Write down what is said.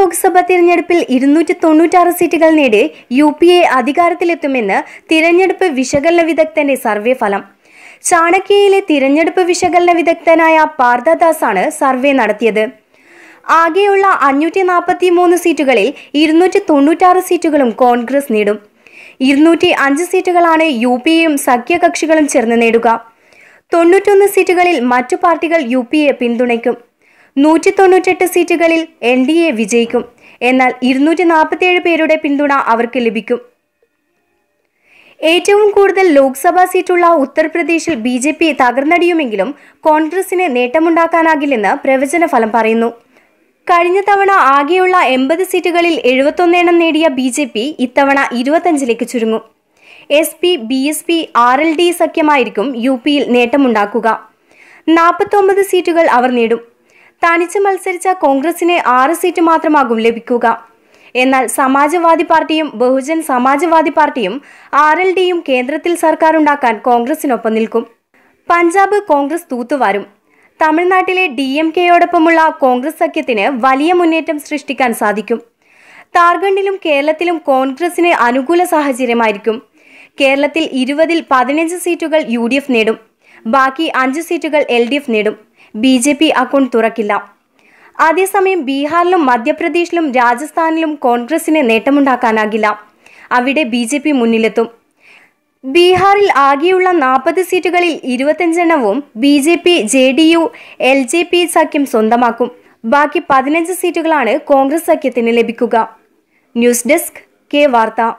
ലോക്സഭാ തിരഞ്ഞെടുപ്പിൽ ഇരുന്നൂറ്റി തൊണ്ണൂറ്റാറ് സീറ്റുകൾ നേടി യു പി എ അധികാരത്തിലെത്തുമെന്ന് തിരഞ്ഞെടുപ്പ് വിശകലന വിദഗ്ധന്റെ സർവേ ഫലം. ചാണക്യയിലെ തിരഞ്ഞെടുപ്പ് വിശകലന വിദഗ്ധനായ പാർദദാസാണ് സർവേ നടത്തിയത്. ആകെയുള്ള അഞ്ഞൂറ്റി നാൽപ്പത്തി മൂന്ന് സീറ്റുകളിൽ ഇരുന്നൂറ്റി തൊണ്ണൂറ്റാറ് സീറ്റുകളും കോൺഗ്രസ് നേടും. ഇരുന്നൂറ്റി അഞ്ച് സീറ്റുകളാണ് യു പി എയും സഖ്യകക്ഷികളും ചേർന്ന് നേടുക. തൊണ്ണൂറ്റൊന്ന് സീറ്റുകളിൽ മറ്റു പാർട്ടികൾ യു പി എ പിന്തുണയ്ക്കും. നൂറ്റി തൊണ്ണൂറ്റെട്ട് സീറ്റുകളിൽ എൻ ഡി എ വിജയിക്കും. എന്നാൽ ഇരുന്നൂറ്റി നാൽപ്പത്തിയേഴ് പേരുടെ പിന്തുണ അവർക്ക് ലഭിക്കും. ഏറ്റവും കൂടുതൽ ലോക്സഭാ സീറ്റുള്ള ഉത്തർപ്രദേശിൽ ബി ജെ പി തകർന്നടിയുമെങ്കിലും കോൺഗ്രസിന് നേട്ടമുണ്ടാക്കാനാകില്ലെന്ന് പ്രവചന ഫലം പറയുന്നു. കഴിഞ്ഞ തവണ ആകെയുള്ള എൺപത് സീറ്റുകളിൽ എഴുപത്തൊന്നെണ്ണം നേടിയ ബി ജെ പി ഇത്തവണ ഇരുപത്തഞ്ചിലേക്ക് ചുരുങ്ങും. S P B S P R L D സഖ്യമായിരിക്കും U പിയിൽ നേട്ടമുണ്ടാക്കുക. നാൽപ്പത്തൊമ്പത് സീറ്റുകൾ അവർ നേടും. തനിച്ച് മത്സരിച്ച കോൺഗ്രസിന് ആറ് സീറ്റ് മാത്രമാകും ലഭിക്കുക. എന്നാൽ സമാജ്വാദി പാർട്ടിയും ബഹുജൻ സമാജ്വാദി പാർട്ടിയും ആർ എൽ ഡിയും കേന്ദ്രത്തിൽ സർക്കാർ ഉണ്ടാക്കാൻ കോൺഗ്രസിനൊപ്പം നിൽക്കും. പഞ്ചാബ് കോൺഗ്രസ് തൂത്തുവാരും. തമിഴ്നാട്ടിലെ ഡി എം കെയോടൊപ്പമുള്ള കോൺഗ്രസ് സഖ്യത്തിന് വലിയ മുന്നേറ്റം സൃഷ്ടിക്കാൻ സാധിക്കും. താർഖണ്ഡിലും കേരളത്തിലും കോൺഗ്രസിന് അനുകൂല സാഹചര്യമായിരിക്കും. കേരളത്തിൽ ഇരുപതിൽ പതിനഞ്ച് സീറ്റുകൾ യു നേടും. ബാക്കി അഞ്ച് സീറ്റുകൾ എൽ നേടും. ബി ജെ പി അക്കൗണ്ട് തുറക്കില്ല. അതേസമയം ബീഹാറിലും മധ്യപ്രദേശിലും രാജസ്ഥാനിലും കോൺഗ്രസിന് നേട്ടമുണ്ടാക്കാനാകില്ല. അവിടെ ബി ജെ പി മുന്നിലെത്തും. ബീഹാറിൽ ആകെയുള്ള നാൽപ്പത് സീറ്റുകളിൽ ഇരുപത്തഞ്ചെണ്ണവും B J P J D U L J P സഖ്യം സ്വന്തമാക്കും. ബാക്കി പതിനഞ്ച് സീറ്റുകളാണ് കോൺഗ്രസ് സഖ്യത്തിന് ലഭിക്കുക. ന്യൂസ് ഡെസ്ക് കെ വാർത്ത.